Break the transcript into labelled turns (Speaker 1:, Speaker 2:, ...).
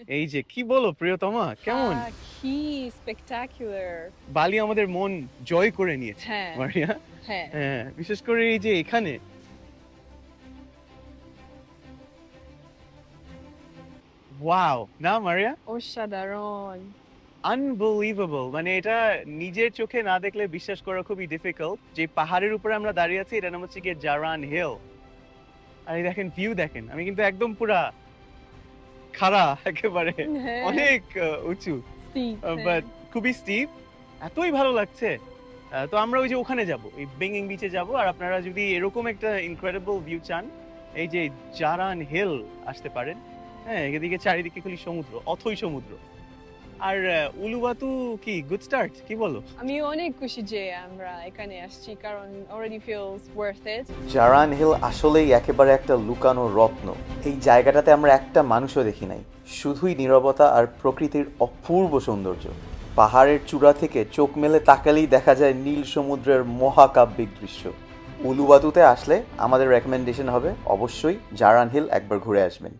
Speaker 1: এই যে কি বলো প্রিয়তমা? কেমন?
Speaker 2: কি স্পেকটাকুলার
Speaker 1: বালি আমাদের মন জয় করে নিয়েছে
Speaker 2: হ্যাঁ।
Speaker 1: মারিয়া।
Speaker 2: হ্যাঁ।
Speaker 1: হ্যাঁ বিশেষ করে এই যে এখানে। ওয়াও না মারিয়া?
Speaker 2: অসাধারণ।
Speaker 1: আনবিলিভেবল মানে এটা নিজের চোখে না দেখলে বিশ্বাস করা খুবই ডিফিকাল্ট যে পাহাড়ের উপরে আমরা দাঁড়িয়ে আছি এটা নাম হচ্ছে গিয়ে জারান হিল আর এই দেখেন ভিউ দেখেন আমি কিন্তু একদম পুরা খাড়া একেবারে।
Speaker 2: হ্যাঁ,
Speaker 1: অনেক উঁচু। বাট
Speaker 2: হ্যাঁ।
Speaker 1: খুবই স্টিপ এতই ভালো লাগছে। তো আমরা ওই যে ওখানে যাব এই বেঙ্গিং বিচে যাব। আর আপনারা যদি এরকম একটা ইনক্রেডিবল ভিউ চান এই যে জারান হিল আসতে পারেন। হ্যাঁ এদিকে চারিদিকে খালি সমুদ্র অথই সমুদ্র। আর উলুবাতু কি গুড স্টার্ট কি বলো?
Speaker 2: আমি অনেক খুশি যে আমরা এখানে আসছি কারণ already feels worth it
Speaker 3: জারান হিল আসলেই একেবারে একটা লুকানো রত্ন। এই জায়গাটাতে আমরা একটা মানুষও দেখি নাই। শুধুই নিরবতা আর প্রকৃতির অপূর্ব সৌন্দর্য। পাহাড়ের চূড়া থেকে চোখ মেলে তাকালেই দেখা যায় নীল সমুদ্রের মহাকাব্যিক দৃশ্য। উলুবাদুতে আসলে আমাদের রেকমেন্ডেশন হবে, অবশ্যই জারান হিল একবার ঘুরে আসবেন।